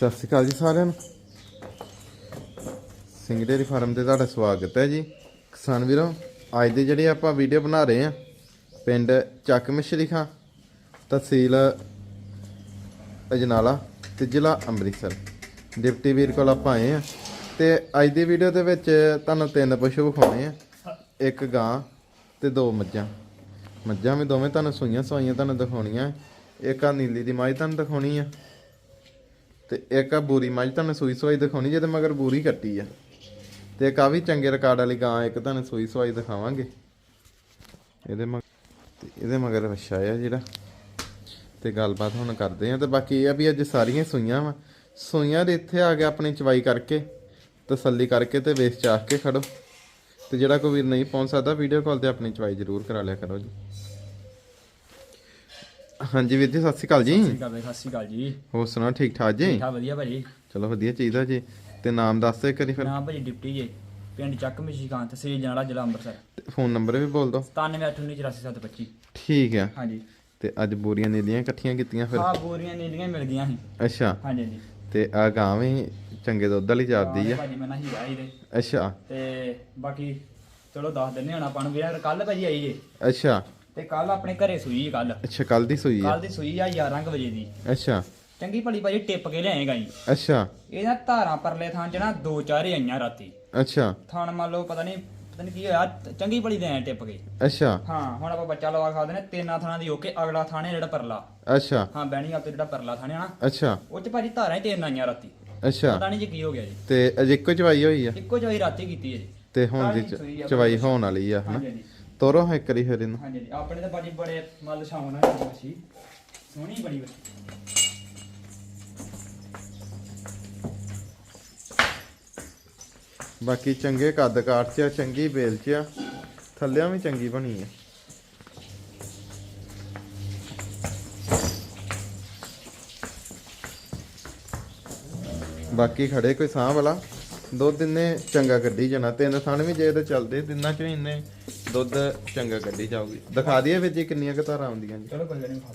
ਸਤਿ ਸ਼੍ਰੀ ਅਕਾਲ ਜੀ ਸਾਰਿਆਂ ਨੂੰ। ਸਿੰਘ ਡੇਅਰੀ ਫਾਰਮ ਤੇ ਤੁਹਾਡਾ ਸਵਾਗਤ ਹੈ ਜੀ। ਕਿਸਾਨ ਵੀਰੋ, ਅੱਜ ਦੀ ਜਿਹੜੀ ਆਪਾਂ ਵੀਡੀਓ ਬਣਾ ਰਹੇ ਆ ਪਿੰਡ ਚੱਕ ਮਿਸ਼ਰੀ ਖਾਂ, ਤਹਿਸੀਲ ਅਜਨਾਲਾ ਤੇ ਜ਼ਿਲ੍ਹਾ ਅੰਮ੍ਰਿਤਸਰ। ਡਿਪਟੀ ਵੀਰ ਕੋਲ ਆਪਾਂ ਆਏ ਆ ਤੇ ਅੱਜ ਦੀ ਵੀਡੀਓ ਦੇ ਵਿੱਚ ਤੁਹਾਨੂੰ ਤਿੰਨ ਪਸ਼ੂ ਵਿਖਾਉਣੇ ਆ ਇੱਕ ਗਾਂ ਤੇ ਦੋ ਮੱਝਾਂ। ਮੱਝਾਂ ਵੀ ਦੋਵੇਂ ਤੁਹਾਨੂੰ ਸੂਈਆਂ ਸਵਾਈਆਂ ਤੁਹਾਨੂੰ ਦਿਖਾਉਣੀਆਂ, ਇੱਕ ਆ ਨੀਲੀ ਦੀ ਮੱਝ ਤੁਹਾਨੂੰ ਦਿਖਾਉਣੀ ਆ। ਤੇ ਇੱਕ ਆ ਬੂਰੀ ਮੱਝ ਤੁਹਾਨੂੰ ਸੂਈ ਸਵਾਈ ਦਿਖਾਉਣੀ ਜਿਹਦੇ ਮਗਰ ਬੂਰੀ ਕੱਟੀ ਆ। ਤੇ ਇੱਕ ਆ ਵੀ ਚੰਗੇ ਰਿਕਾਰਡ ਵਾਲੀ ਗਾਂ, ਇੱਕ ਤੁਹਾਨੂੰ ਸੂਈ ਸਵਾਈ ਦਿਖਾਵਾਂਗੇ। ਇਹਦੇ ਮਗਰ ਇਹਦੇ ਮਗਰ ਵਛਾ ਆ ਜਿਹੜਾ। ਤੇ ਗੱਲਬਾਤ ਹੁਣ ਕਰਦੇ ਆ ਤੇ ਬਾਕੀ ਇਹ ਆ ਵੀ ਅੱਜ ਸਾਰੀਆਂ ਸੂਈਆਂ ਵਾ। ਸੂਈਆਂ ਦੇ ਇੱਥੇ ਆ ਕੇ ਆਪਣੀ ਚਵਾਈ ਕਰਕੇ, ਤਸੱਲੀ ਕਰਕੇ ਤੇ ਵੇਚ ਚਾਖ ਕੇ ਖੜੋ। ਤੇ ਜਿਹੜਾ ਕੋਈ ਵੀਰ ਨਹੀਂ ਪਹੁੰਚ ਸਕਦਾ ਵੀਡੀਓ ਕਾਲ ਤੇ ਆਪਣੀ ਚਵਾਈ ਜ਼ਰੂਰ ਕਰਾ ਲਿਆ ਕਰੋ ਜੀ। ਹਾਂਜੀ ਵੀਰ ਜੀ ਸਤਿ ਸ਼੍ਰੀ ਅਕਾਲ ਜੀ। ਸਤਿ ਸ਼੍ਰੀ ਅਕਾਲ ਬਾਈ, ਸਤਿ ਸ਼੍ਰੀ ਅਕਾਲ ਜੀ। ਹੋਰ ਸੁਣਾ ਠੀਕ ਠਾਕ ਜੀ? ਠਾ ਵਧੀਆ ਭਾਜੀ। ਚਲੋ ਵਧੀਆ ਚਾਹੀਦਾ ਜੀ। ਤੇ ਨਾਮ ਦੱਸ ਦੇ ਕਰੀ ਫਿਰ। ਨਾਮ ਭਾਜੀ ਡਿਪਟੀ ਜੀ ਪਿੰਡ ਚੱਕ ਮਸ਼ੀਕਾਂ ਤਹਿਸੀਲ ਜਾਣਾ ਜ਼ਿਲ੍ਹਾ ਅੰਮ੍ਰਿਤਸਰ। ਫੋਨ ਨੰਬਰ ਵੀ ਬੋਲ ਦੋ 9781944725 ਠੀਕ ਆ। ਹਾਂਜੀ। ਤੇ ਅੱਜ ਬੋਰੀਆਂ ਨੀਲੀਆਂ ਇਕੱਠੀਆਂ ਕੀਤੀਆਂ ਫਿਰ। ਹਾਂ ਬੋਰੀਆਂ ਨੀਲੀਆਂ ਮਿਲ ਗਈਆਂ ਸੀ। ਅੱਛਾ। ਹਾਂਜੀ ਹਾਂਜੀ। ਤੇ ਆ ਗਾਂ ਵੀ ਚੰਗੇ ਦੁੱਧ ਵਾਲੀ ਜਾਪਦੀ ਆ। ਭਾਜੀ ਮੈਂ ਨਾ ਹੀ ਆਈ ਦੇ ਅੱਛਾ। ਤੇ ਬਾਕੀ ਚਲੋ ਦੱਸ ਦਿੰਨੇ ਹੁਣ ਆਪਾਂ ਨੂੰ। ਵੀਰ ਕੱਲ ਭਾਜੀ ਆਈ ਜੇ। ਅੱਛਾ। ਤੇ ਕੱਲ ਆਪਣੇ ਘਰੇ ਸੂਈ ਕੱਲ ਅੱਛਾ ਕੱਲ ਦੀ ਸੂਈ ਆ? ਕੱਲ ਦੀ ਸੂਈ ਆ 11 ਕੁ ਵਜੇ ਦੀ। ਅੱਛਾ। ਚੰਗੀ ਭਲੀ ਭਾਜੀ ਟਿੱਪ ਕੇ ਲਿਆਏ ਗਾਈ। ਅੱਛਾ। ਇਹਨਾਂ ਧਾਰਾਂ ਪਰਲੇ ਥਾਂ ਚ ਨਾ ਦੋ ਚਾਰ ਹੀ ਆਈਆਂ ਰਾਤੀ। ਅੱਛਾ। ਥਾਣ ਮੰਨ ਲਓ ਪਤਾ ਨਹੀਂ ਪਤਾ ਨਹੀਂ ਕੀ ਹੋਇਆ ਚੰਗੀ ਭਲੀ ਦੇ ਆਏ ਟਿੱਪ ਕੇ। ਅੱਛਾ। ਹਾਂ ਹੁਣ ਆਪਾਂ ਬੱਚਾ ਲਵਾ ਖਾਦੇ ਨੇ ਤਿੰਨਾਂ ਥਾਣਾ ਦੀ ਓਕੇ ਅਗਲਾ ਥਾਣੇ ਜਿਹੜਾ ਪਰਲਾ। ਅੱਛਾ। ਹਾਂ ਬੈਣੀ ਆਪ ਤੇ ਜਿਹੜਾ ਪਰਲਾ ਥਾਣੇ ਆ ਨਾ ਅੱਛਾ। ਉਹ ਚ ਭਾਜੀ ਧਾਰਾਂ ਹੀ ਤਿੰਨ ਆਈਆਂ ਰਾਤੀ। ਅੱਛਾ। ਪਤਾ ਨਹੀਂ ਜੀ ਕੀ ਹੋ ਗਿਆ ਜੀ। ਤੇ ਅਜੇ ਇੱਕੋ ਚਵਾਈ ਹੋਈ ਆ? ਇੱਕੋ ਜਵਾਈ ਰਾਤੀ ਕੀਤੀ ਹੈ ਜੀ। ਤੇ ਹੁਣ ਦੀ ਚ- ਚਵਾਈ ਹੋਣ ਵਾਲੀ ਆ ਹਨਾ? ਹਾਂਜੀ ਹਾਂਜੀ। ਤੋਰੋ ਹੈ ਕਰੀ ਫਿਰ ਇਹਨੂੰ। ਹਾਂਜੀ ਹਾਂਜੀ। ਆਪਣੇ ਤਾਂ ਭਾਜੀ ਬੜੇ ਮੱਲ ਸ਼ਾਉਣ ਨਾਲ ਦੀ ਮੱਛੀ। ਸੋਹਣੀ ਬੜੀ ਬੱਚੀ ਬਾਕੀ ਚੰਗੇ ਕੱਦ ਕਾਠ ਚ ਆ ਚੰਗੀ ਬੇਲ ਚ ਆ। ਥੱਲਿਆਂ ਵੀ ਚੰਗੀ ਬਣੀ ਆ। ਬਾਕੀ ਖੜੇ ਕੋਈ ਸਾਹ ਵਾਲਾ ਦੁੱਧ ਦਿਨੇ ਚੰਗਾ ਕੱਢੀ ਜਾਣਾ ਤਿੰਨ ਥਣ ਵੀ ਜੇ ਤੇ ਚੱਲਦੇ ਦਿਨਾਂ ਚ ਇੰਨੇ ਦੁੱਧ ਚੰਗਾ ਕੱਢੀ ਜਾਊਗੀ। ਦਿਖਾ ਦਈਏ ਵਿੱਚ ਜੀ ਕਿੰਨੀਆਂ ਕੁ ਧਾਰਾਂ ਆਉਂਦੀਆਂ ਜੀ। ਚਲੋ ਕੋਈ ਨਹੀਂ ਖਾ।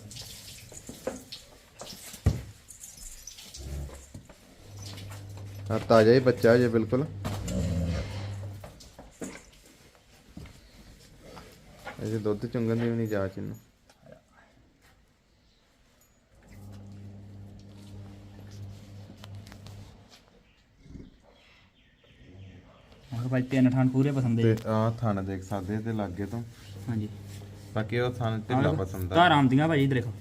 ਆ ਤਾਜ਼ਾ ਹੀ ਬੱਚਾ ਜੇ ਬਿਲਕੁਲ। ਅਜੇ ਦੁੱਧ ਚੁੰਗਣ ਦੀ ਵੀ ਨਹੀਂ ਜਾਚ ਇਹਨੂੰ। ਹੁਣ ਭਾਜੀ ਤਿੰਨ ਥਾਣ ਪੂਰੇ ਪਸੰਦ ਤੇ ਹੈ ਆ ਥਣ ਦੇਖ ਸਕਦੇ ਤੇ ਲਾਗੇ ਤੋਂ। ਹਾਂਜੀ। ਬਾਕੀ ਉਹ ਥਣ ਢਿੱਲਾ ਪਸੰਦ ਆ। ਧਾਰਾਂ ਆਉਂਦੀਆਂ ਭਾਜੀ ਦੇਖੋ।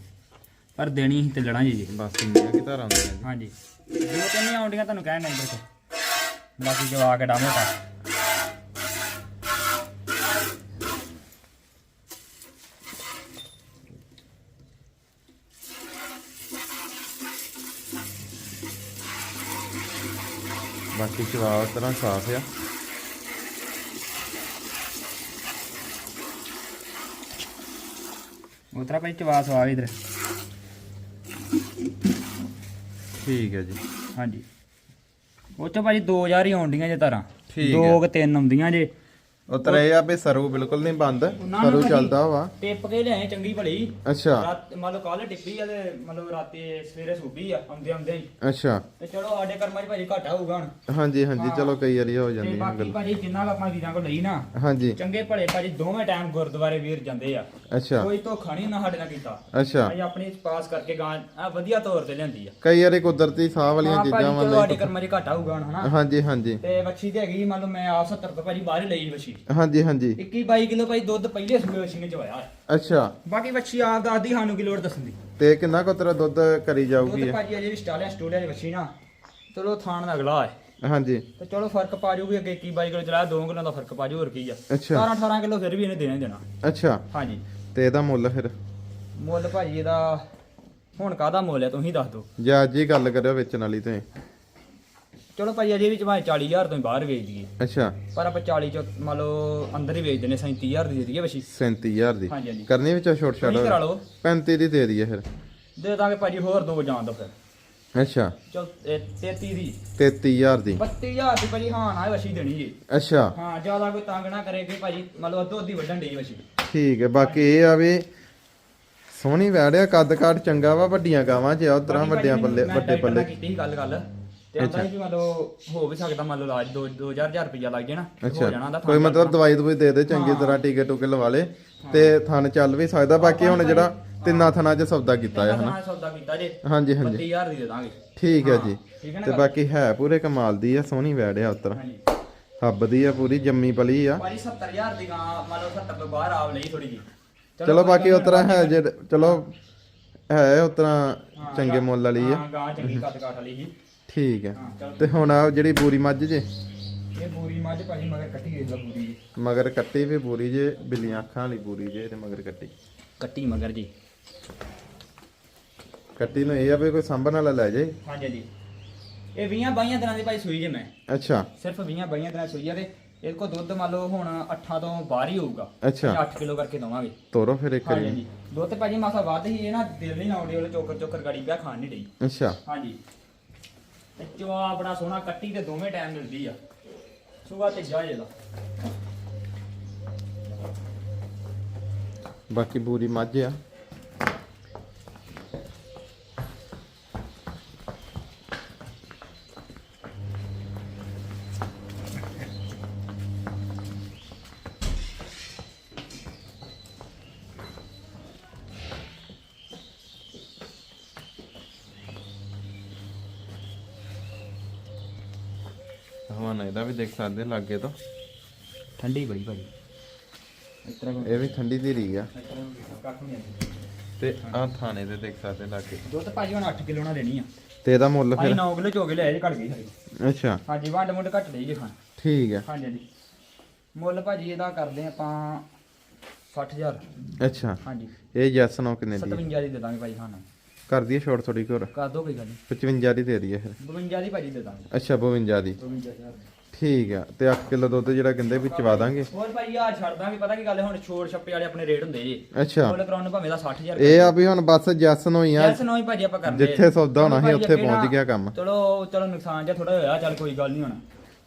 ਪਰ ਦੇਣੀ ਸੀ ਤੇ ਲੜਾਂ ਜੀ ਜੀ। ਬਸ ਇੰਨੀਆਂ ਕਿ ਧਾਰਾਂ ਆਉਂਦੀਆਂ ਜੀ। ਹਾਂਜੀ। ਦੋ ਤਿੰਨ ਆਉਂਦੀਆਂ ਤੁਹਾਨੂੰ ਕਹਿਣ ਨਹੀਂ ਦੇਖੋ। ਬਾਕੀ ਜਵਾ ਕੇ ਡਾਮੋਟਾ ਬਾਕੀ ਚਵਾ ਤਰ੍ਹਾਂ ਸਾਫ਼ ਆ। ਉਤਰਾ ਭਾਈ ਚਵਾ ਸਵਾ ਇਧਰ। ਠੀਕ ਹੈ ਜੀ। ਹਾਂਜੀ। ਉਹ ਚ ਭਾਜੀ 2000 ਹੀ ਆਉਂਦੀਆਂ ਜੇ ਤਾਰਾਂ। ਠੀਕ ਦੋ ਕਿ ਤਿੰਨ ਆਉਂਦੀਆਂ ਜੇ। ਉਤਰ ਇਹ ਆ ਵੀ ਸਰੂ ਬਿਲਕੁਲ ਨਹੀਂ ਬੰਦ ਸਰੂ ਚੱਲਦਾ ਵਾ। ਟਿੱਪ ਕੇ ਲਿਆਏ ਚੰਗੀ ਭਲੀ। ਅੱਛਾ। ਰਾਤ ਮੰਨ ਲਓ ਕੱਲ ਟਿੱਪੀ ਆ ਤੇ ਮੰਨ ਲਓ ਰਾਤੀ ਸਵੇਰੇ ਸੁੱਭੀ ਆ ਆਉਂਦੇ ਆਉਂਦੇ ਹੀ। ਅੱਛਾ। ਤੇ ਚਲੋ ਸਾਡੇ ਕਰਮਾਂ 'ਚ ਭਾਜੀ ਘਾਟਾ ਹੋਊਗਾ ਹੁਣ। ਹਾਂਜੀ ਹਾਂਜੀ ਚਲੋ ਕਈ ਵਾਰੀ ਹੋ ਤੇ ਜਾਂਦੀਆਂ ਬਾਕੀ ਗੱਲ। ਭਾਜੀ ਜਿੰਨਾ ਕੁ ਆਪਾਂ ਵੀਰਾਂ ਕੋਲ ਲਈ ਨਾ ਹਾਂਜੀ। ਚੰਗੇ ਭਲੇ ਭਾਜੀ ਦੋਵੇਂ ਟਾਈਮ ਗੁਰਦੁਆਰੇ ਵੀਰ ਜਾਂਦੇ ਆ। ਅੱਛਾ। ਕੋਈ ਧੋਖਾ ਨਹੀਂ ਨਾ ਸਾਡੇ ਨਾਲ ਕੀਤਾ। ਅੱਛਾ। ਅਸੀਂ ਆਪਣੀ ਪਾਸ ਕਰਕੇ ਗਾਂ ਆ ਵਧੀਆ ਤੌਰ ਤੇ ਲਿਆਂਦੀ ਆ। ਕਈ ਵਾਰੀ ਕੁਦਰਤੀ ਸਾਹ ਵਾਲੀਆਂ ਚੀਜ਼ਾਂ ਵਾਂ ਸਾਡੇ ਕਰਮਾਂ 'ਚ ਘਾਟਾ ਹੋਊਗਾ ਹੁਣ ਹਨਾ। ਹਾਂਜੀ ਹਾਂਜੀ। ਤੇ ਵੱਛੀ ਤੇ ਹੈਗੀ ਮੰਨ ਲਓ ਮੈਂ ਆਪ 70 ਰੁਪਏ ਭਾਜੀ ਬਾਹਰ ਹੀ ਲਈ ਵੱਛੀ। ਹਾਂਜੀ ਹਾਂਜੀ। 21 22 ਕਿਲੋ ਭਾਈ ਦੁੱਧ ਪਹਿਲੇ ਸੂਏ ਵੱਛੀ ਨੇ ਚਵਾਇਆ। ਅੱਛਾ। ਬਾਕੀ ਵੱਛੀ ਆਪ ਦਾ ਆਦੀ ਸਾਨੂੰ ਕੀ ਲੋੜ ਦੱਸਣ ਦੀ। ਤੇ ਕਿੰਨਾ ਕੁ ਤੇਰਾ ਦੁੱਧ ਕਰੀ ਜਾਊਗੀ? ਦੁੱਧ? ਭਾਜੀ ਅਜੇ ਵੀ ਸਟਾਲਿਆ ਸਟੂਲਿਆ ਦੀ ਵੱਛੀ ਨਾ ਚਲੋ ਥਾਣ ਦਾ ਅਗਲਾ ਹੈ। ਹਾਂਜੀ। ਤੇ ਚਲੋ ਫ਼ਰਕ ਪਾ ਜਾਊਗੀ ਅੱਗੇ 21 22 ਕਿਲੋ ਚਲਾਇਆ 2 ਕਿਲੋ ਦਾ ਫ਼ਰਕ ਪਾ ਜਾਊ ਹੋਰ ਕੀ ਆ। ਅੱਛਾ। 17 18 ਕਿਲੋ ਫਿਰ ਵੀ ਇਹਨੇ ਦੇਣਾ ਹੀ ਦੇਣਾ। ਅੱਛਾ। ਹਾਂਜੀ। ਤੇ ਇਹਦਾ ਮੁੱਲ ਫਿਰ? ਮੁੱਲ ਭਾਜੀ ਇਹਦਾ ਹੁਣ ਕਾਹਦਾ ਮੁੱਲ ਹੈ ਤੁਸੀਂ ਦੱਸ ਦਿਓ। ਜੇ ਅੱਜ ਹੀ ਗੱਲ ਕਰਿਓ ਵੇਚਣ ਵਾਲੀ ਤੇ ਚਲੋ ਭਾਜੀ ਅਜੇ ਵੀ ਭਾਵੇਂ 40000 ਤੋਂ ਹੀ ਬਾਹਰ ਵੇਚ ਦਈਏ। ਅੱਛਾ। ਪਰ ਆਪਾਂ 40 ਚੋਂ ਮੰਨ ਲਓ ਅੰਦਰ ਹੀ ਵੇਚ ਦਿੰਨੇ 37000 ਦੀ ਦੇ ਦਈਏ ਵੱਛੀ 37000 ਦੀ। ਹਾਂਜੀ ਹਾਂਜੀ। ਕਰਨੀ ਵਿੱਚੋਂ ਛੋਟ ਤੁਸੀਂ ਕਰਾ ਲਓ। 35 ਦੀ ਦੇ ਦਈਏ ਫਿਰ। ਦੇ ਦਾਂਗੇ ਭਾਜੀ ਹੋਰ ਦੋ ਜਾਣ ਦੋ ਫਿਰ। ਅੱਛਾ। ਚਲ 33 ਦੀ। 33000 ਦੀ। 32000 ਦੀ ਭਾਜੀ ਹਾਂ ਨਾ ਵੱਛੀ ਦੇਣੀ ਜੀ। ਅੱਛਾ। ਹਾਂ ਜ਼ਿਆਦਾ ਕੋਈ ਤੰਗ ਨਾ ਕਰੇ ਕਿ ਭਾਜੀ ਮੰਨ ਲਓ ਅੱਧੋ ਅੱਧੀ ਵੱਢਣ ਡਈ ਵੱਛੀ ਠੀਕ ਹੈ ਬਾਕੀ ਇਹ ਆ ਵੀ ਸੋਹਣੀ ਵੈੜਿਆ ਕੱਦ ਕਾਠ ਚੰਗਾ ਵਾ ਵੱਡੀਆਂ ਗਾਵਾਂ 'ਚ ਆ ਉਤਰਾ ਵੱਡਿਆਂ ਪੱਲੇ ਵੱਡੇ ਪੱਲੇ। ਕੀਤੀ ਸੀ ਗੱਲ ਗੱਲ। ਤੇ ਆਂਦਾ ਸੀ ਵੀ ਮੰਨ ਲਓ ਹੋ ਵੀ ਸਕਦਾ ਮੰਨ ਲਓ ਇਲਾਜ 2 2000 ਰੁਪਇਆ ਲੱਗ ਜਾਣਾ ਤੇ ਹੋ ਜਾਣਾ ਦਾ ਕੋਈ ਮਤਲਬ ਦਵਾਈ ਦਵਾਈ ਦੇ ਦੇ ਚੰਗੀ ਤਰ੍ਹਾਂ ਟੀਕੇ ਟੂਕੇ ਲਵਾ ਲੇ ਤੇ ਥਣ ਚੱਲ ਵੀ ਸਕਦਾ ਬਾਕੀ ਹੁਣ ਜਿਹੜਾ ਤਿੰਨਾਂ ਥਣਾਂ 'ਚ ਸੌਦਾ ਕੀਤਾ ਹੈ ਹਨਾ? ਸੌਦਾ ਕੀਤਾ ਜੇ ਹਾਂਜੀ ਹਾਂਜੀ। 32000 ਦੀ ਦੇ ਦਾਂਗੇ। ਠੀਕ ਹੈ ਜੀ। ਤੇ ਬਾਕੀ ਹੈ ਪੂਰੇ ਕਮਾਲ ਦੀ ਆ ਸੋਹਣੀ ਵੈੜਿਆ ਉਤਰਾ। ਹਾਂਜੀ ਹੱਬ ਦੀ ਆ ਪੂਰੀ ਜੰਮੀ ਪਲੀ ਆ। ਭਾਜੀ 70000 ਦੀ ਗਾਂ ਮੰਨ ਲਓ 70 ਤੋਂ ਬਾਹਰ ਆਵ ਲਈ ਥੋੜੀ ਜੀ ਚਲੋ ਬਾਕੀ ਉਤਰਾ ਹੈ ਜੇ ਚਲੋ ਹੈ ਉਤਰਾ ਚੰਗੇ ਮੁੱਲ ਵਾਲੀ ਆ। ਹਾਂ ਗਾਂ ਚੰਗੀ ਕੱਦ ਕਾਠ ਵਾਲੀ ਸੀ। ਠੀਕ ਹੈ। ਤੇ ਹੁਣ ਆ ਜਿਹੜੀ ਬੂਰੀ ਮੱਝ ਜੇ? ਇਹ ਬੂਰੀ ਮੱਝ ਭਾਜੀ ਮਗਰ ਕੱਟੀ ਗਈ ਮਗਰ ਵੀ ਬੂਰੀ ਜੇ ਬਿੱਲੀਆਂ ਅੱਖਾਂ ਵਾਲੀ ਬੂਰੀ ਜੇ ਤੇ ਮਗਰ ਕੱਟੀ। ਕੱਟੀ ਮਗਰ ਜੀ। ਕੱਟੀ ਨੂੰ ਇਹ ਆ ਵੀ ਕੋਈ ਸਾਂਭਣ ਵਾਲਾ ਲੈ ਜੇ। ਹਾਂਜੀ ਜੀ ਇਹ 20 22 ਦਿਨਾਂ ਦੀ ਭਾਈ ਸੂਈ ਜੇ ਮੈਂ। ਅੱਛਾ। ਸਿਰਫ 20 22 ਦਿਨਾਂ ਦੀ ਸੂਈ ਆ ਤੇ ਇਹਦੇ ਕੋ ਦੁੱਧ ਮੰਨ ਲਓ ਹੁਣ 8 ਤੋਂ ਬਾਹਰ ਹੀ ਹੋਊਗਾ। ਅੱਛਾ। 8 ਕਿਲੋ ਕਰਕੇ ਦਵਾਂਗੇ। ਤੋਰੋ ਫਿਰ ਇੱਕ ਹਾਂਜੀ ਵਾਰੀ। ਜੀ ਦੁੱਧ ਭਾਜੀ ਮਾਸਾ ਵੱਧ ਹੀ ਇਹ ਨਾ ਦਿਲ ਨਹੀਂ ਲਾਉਂਦੀ ਉਹਲੇ ਚੋਕਰ ਚੋਕਰ ਗਾੜੀ ਪਿਆ ਖਾਣ ਨਹੀਂ ਡਈ। ਅੱਛਾ। ਹਾਂਜੀ। ਤੇ ਚਵਾ ਬੜਾ ਸੋਹਣਾ ਕੱਟੀ ਤੇ ਦੋਵੇਂ ਟਾਈਮ ਮਿਲਦੀ ਆ। ਸੁਬਾ ਤੇ ਜਾ ਇਹਦਾ ਬਾਕੀ ਬੂਰੀ ਮੱਝ ਆ। ਹਵਾਨਾ ਇਹਦਾ ਵੀ ਦੇਖ ਸਕਦੇ ਲਾਗੇ ਤੋਂ। ਠੰਡੀ ਇਸ ਤਰ੍ਹਾਂ ਇਹ ਵੀ ਠੰਡੀ ਆ। ਕੱਖ ਨਹੀਂ ਆਉਂਦੀ। ਤੇ ਆ ਥਾਣੇ ਤੇ ਦੇਖ ਸਕਦੇ ਲਾਗੇ। ਦੁੱਧ ਭਾਜੀ ਹੁਣ 8 ਕਿਲੋ ਨਾਲ ਦੇਣੀ ਆ। ਤੇ ਇਹਦਾ ਮੁੱਲ ਭਾਈ ਫਿਰ 9 ਕਿਲੋ ਚੋਗੇ ਲਿਆਏ ਜੇ ਘਟ ਗਈ ਅੱਛਾ। ਹਾਂਜੀ ਵੰਡ ਮੁੰਡ ਘੱਟ ਲਈ ਜੇ ਖਾਣ। ਠੀਕ ਹੈ ਹਾਂਜੀ ਮੁੱਲ ਭਾਜੀ ਇਹਦਾ ਕਰਦੇ ਆਪਾਂ 60000 ਅੱਛਾ। ਹਾਂਜੀ। ਇਹ ਜੈਸ ਨੋ ਕਿੰਨੇ ਦੀ? 57 ਦੀ ਦੇ ਦਾਂਗੇ ਭਾਜੀ ਸਾਨੂੰ ਕਰ ਦਈਏ ਸ਼ੋਰਟ ਥੋੜੀ ਹੋਰ। ਕਰ ਦੋ ਕੋਈ ਗੱਲ ਨਹੀਂ 55 ਦੀ ਦੇ ਦਈਏ ਫਿਰ 52 ਦੀ ਭਾਜੀ ਦੇ ਦਾਂਗੇ। ਅੱਛਾ 52 ਦੀ। 52000 ਠੀਕ ਆ ਤੇ 8 ਕਿਲੋ ਦੁੱਧ ਜਿਹੜਾ ਕਹਿੰਦੇ ਵੀ ਚਵਾ ਦਾਂਗੇ। ਹੋਰ ਭਾਜੀ ਆ ਛੱਡ ਦਾਂਗੇ। ਪਤਾ ਕੀ ਗੱਲ ਹੈ ਹੁਣ ਛੋੜ ਛੱਪੇ ਵਾਲੇ ਆਪਣੇ ਰੇਟ ਹੁੰਦੇ ਜੀ। ਅੱਛਾ। ਮੁੱਲ ਕਰਾਉਣ ਨੂੰ ਭਾਵੇਂ ਦਾ 60000 ਇਹ ਆ ਵੀ ਹੁਣ ਬਸ ਜੈਸ ਨੋ ਹੀ ਆ। ਜੈਸ ਨੋ ਹੀ ਭਾਜੀ ਆਪਾਂ ਕਰਦੇ। ਜਿੱਥੇ ਸੌਦਾ ਹੋਣਾ ਸੀ ਉੱਥੇ ਅੱਗੇ ਪਹੁੰਚ ਗਿਆ ਕੰਮ। ਚਲੋ ਚਲੋ ਨੁਕਸਾਨ ਜਿਹਾ ਥੋੜਾ ਹੋਇਆ ਚੱਲ ਕੋਈ ਗੱਲ ਨਹੀਂ ਹੋਣਾ।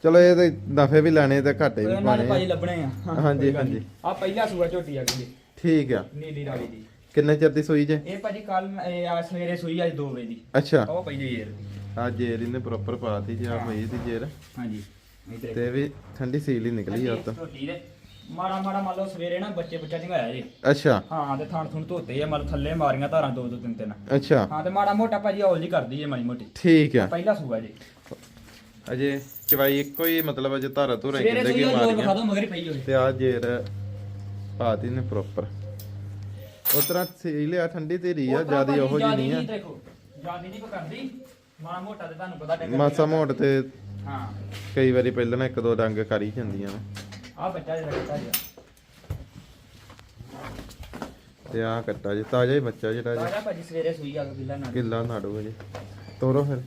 ਚਲੋ ਇਹ ਤੇ ਨਫੇ ਵੀ ਲੈਣੇ ਤੇ ਘਾਟੇ ਵੀ ਨੇ ਪਾਣੇ ਭਾਜੀ। ਲੱਭਣੇ ਆ। ਹਾਂਜੀ, ਹਾਂਜੀ। ਆ ਪਹਿਲਾ ਸੂਆ ਝੋਟੀ ਆ ਗਈ। ਠੀਕ ਆ। ਨੀਲੀ ਰਾਵੀ ਦੀ। ਕਿੰਨੇ ਚਿਰ ਦੀ ਸੂਈ ਜੇ? ਇਹ ਭਾਜੀ ਕੱਲ ਆ ਸਵੇਰੇ ਸੂਈ ਅੱਜ 2 ਵਜੇ ਦੀ। ਅੱਛਾ। ਉਹ ਪਹਿਲੀ ਏਰ ਆ ਜੇਰ ਇਹਨੇ ਪ੍ਰੋਪਰ ਪਾਤੀ ਜੀ ਆ ਪਈ ਦੀ ਜੇਰ ਹਾਂਜੀ। ਤੇ ਵੀ ਠੰਡੀ ਸੀਲ ਹੀ ਨਿਕਲੀ ਆ ਤਾਂ ਮਾੜਾ ਮਾੜਾ ਮੰਨ ਲਓ ਸਵੇਰੇ ਨਾ ਬੱਚੇ ਬੱਚਾ ਚੰਗਾਇਆ ਜੀ। ਅੱਛਾ। ਹਾਂ ਤੇ ਥਣ ਥੁਣ ਧੋਤੇ ਆ ਮਤਲਬ ਥੱਲੇ ਮਾਰੀਆਂ ਧਾਰਾਂ ਦੋ ਦੋ ਤਿੰਨ ਤਿੰਨ। ਅੱਛਾ। ਹਾਂ ਤੇ ਮਾੜਾ ਮੋਟਾ ਭਾਜੀ ਔਲ ਜੀ ਕਰਦੀ ਹੈ ਮਾੜੀ ਮੋਟੀ। ਠੀਕ ਆ। ਪਹਿਲਾ ਸੂਆ ਜੀ। ਅਜੇ ਚਵਾਈ ਇੱਕੋ ਹੀ ਮਤਲਬ ਅਜੇ ਧਾਰਾ ਧੁਰਾ ਸੂਈ ਕਿ ਮਾਰੀਆਂ? ਪਈ ਤੇ ਆ ਜੇਰ ਪਾਤੀ ਨੇ ਪ੍ਰੋਪਰ ਉਤਰਾ ਸੀਲ ਆ ਠੰਡੀ ਧੀਰੀ ਆ ਜ਼ਿਆਦਾ ਉਹੋ ਜੀ ਨਹੀਂ ਆ। ਦੇਖੋ ਜਿਆਦੀ ਨਹੀਂ ਕੋ ਕਰਦੀ ਮਾੜਾ ਮੋਟਾ ਤੇ ਤੁਹਾਨੂੰ ਪਤਾ ਟੱਕਰ ਮਾਸਾ ਮੋੜ ਤੇ ਹਾਂ। ਕਈ ਵਾਰੀ ਪਹਿਲਾਂ ਨਾ ਇੱਕ ਦੋ ਡੰਗ ਕਰ ਹੀ ਜਾਂਦੀਆਂ ਨੇ ਆ ਬੱਚਾ ਜਿਹੜਾ ਕੱਟਾ ਜੀ ਤੇ ਆ ਕੱਟਾ ਜੀ ਤਾਜ਼ਾ ਹੀ ਬੱਚਾ ਜਿਹੜਾ ਜੀ ਤਾਜਾ ਭਾਜੀ ਸਵੇਰੇ ਸੂਈ ਆ ਕੇ ਨਾਲ ਕਿੱਲਾ ਨਾੜੂ ਜੀ। ਤੋਰੋ ਫਿਰ।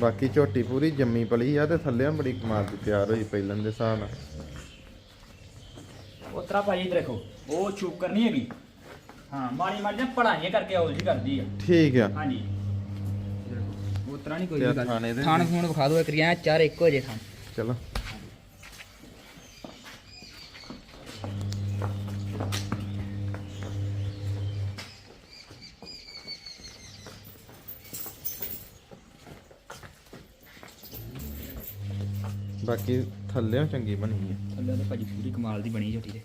ਬਾਕੀ ਝੋਟੀ ਪੂਰੀ ਜੰਮੀ ਪਲੀ ਆ ਤੇ ਥੱਲੇ ਬੜੀ ਕਮਾਲ ਦੀ ਤਿਆਰ ਹੋਈ ਪਹਿਲਾਂ ਦੇ ਹਿਸਾਬ ਨਾਲ। ਉਤਰਾ ਭਾਜੀ ਇੱਧਰ ਦੇਖੋ ਉਹ ਸ਼ੂਕਰ ਨਹੀਂ ਹੈਗੀ। ਹਾਂ ਮਾੜੀ ਮਾੜੀ ਨਾ ਪੜਾਈਆਂ ਕਰਕੇ ਔਲ ਜੀ ਕਰਦੀ ਆ। ਠੀਕ ਆ। ਹਾਂਜੀ। ਉਤਰਾ ਨਹੀਂ ਕੋਈ ਗੱਲ। ਥਾਣੇ ਦੇ ਥਾਣ ਫੋਨ ਵਿਖਾ ਦਿਓ ਇੱਕ ਰਿਆ ਚਾਰ ਇੱਕੋ ਜੇ ਥਾਣ। ਚਲੋ। ਬਾਕੀ ਥੱਲੇ ਚੰਗੀ ਬਣੀ ਹੈ ਅੱਲਾ ਤੇ ਭਾਜੀ ਪੂਰੀ ਕਮਾਲ ਦੀ ਬਣੀ ਝੋਟੀ ਦੇ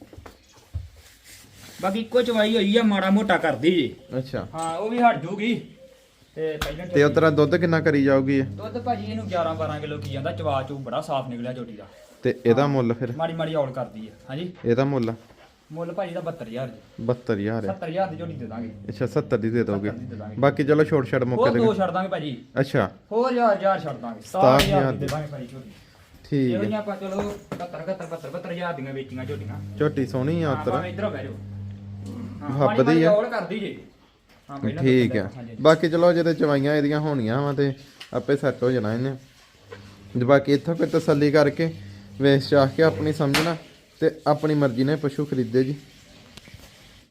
ਬਾਕੀ ਇੱਕੋ ਚਵਾਈ ਹੋਈ ਆ ਮਾੜਾ ਮੋਟਾ ਕਰਦੀ ਜੀ। ਅੱਛਾ। ਹਾਂ ਉਹ ਵੀ ਹਟ ਜੂਗੀ। ਤੇ ਪਹਿਲਾਂ ਤੇ ਉਤਰਾ ਦੁੱਧ ਕਿੰਨਾ ਕਰੀ ਜਾਊਗੀ? ਇਹ? ਦੁੱਧ ਭਾਜੀ ਇਹਨੂੰ 11 12 ਕਿਲੋ ਕੀ ਜਾਂਦਾ ਚਵਾ ਚੂ ਬੜਾ ਸਾਫ਼ ਨਿਕਲਿਆ ਝੋਟੀ ਦਾ। ਤੇ ਇਹਦਾ ਮੁੱਲ ਫਿਰ? ਮਾੜੀ ਮਾੜੀ ਔਲ ਕਰਦੀ ਆ ਹਾਂਜੀ। ਇਹਦਾ ਮੁੱਲ? ਮੁੱਲ ਭਾਜੀ ਦਾ 72000 ਜੀ। 72000 ਹੈ 70000 ਦੀ ਝੋਟੀ ਦੇ ਦਾਂਗੇ। ਅੱਛਾ 70 ਦੀ ਦੇ ਦੋਗੇ। 70 ਦੀ ਦੇ ਦਾਂਗੇ। ਬਾਕੀ ਚਲੋ ਛੋਟ ਛੜ ਮੌਕੇ ਹੋਰ ਤੇ ਦੋ ਛੱਡ ਦਾਂਗੇ ਭਾਜੀ। ਅੱਛਾ। ਹੋਰ ਯਾਰ ਯਾਰ ਛੱਡ ਦਾਂਗੇ। 17,000 17000 ਦੀ ਦੇ। ਦਾਂਗੇ ਭਾਜੀ ਝੋਟੀ। ਠੀਕ ਇਹੋ ਹੈ। ਜਿਹੀਆਂ ਆਪਾਂ ਚਲੋ 70 71 72 72000 ਦੀਆਂ ਵੇਚੀਆਂ ਝੋਟੀਆਂ। ਝੋਟੀ ਸੋਹਣੀ ਆ ਉਤਰਾ ਇੱਧਰੋਂ ਬਹਿ ਜਾਓ। ਆ। ਔਲ ਕਰਦੀ ਜੀ ਹਾਂ ਪਹਿਲਾਂ ਠੀਕ ਆ। ਹਾਂਜੀ। ਬਾਕੀ ਚਲੋ ਜਿਹਦੇ ਚਵਾਈਆਂ ਇਹਦੀਆਂ ਹੋਣੀਆਂ ਵਾ ਤੇ ਆਪੇ ਸੈੱਟ ਹੋ ਜਾਣਾ ਇਹਨੇ। ਤੇ ਬਾਕੀ ਇੱਥੋਂ ਫਿਰ ਤਸੱਲੀ ਕਰਕੇ ਵੇਚ ਚਾਹ ਕੇ ਆਪਣੀ ਸਮਝਣਾ ਤੇ ਆਪਣੀ ਮਰਜ਼ੀ ਨਾਲ ਪਸ਼ੂ ਖਰੀਦੇ ਜੀ।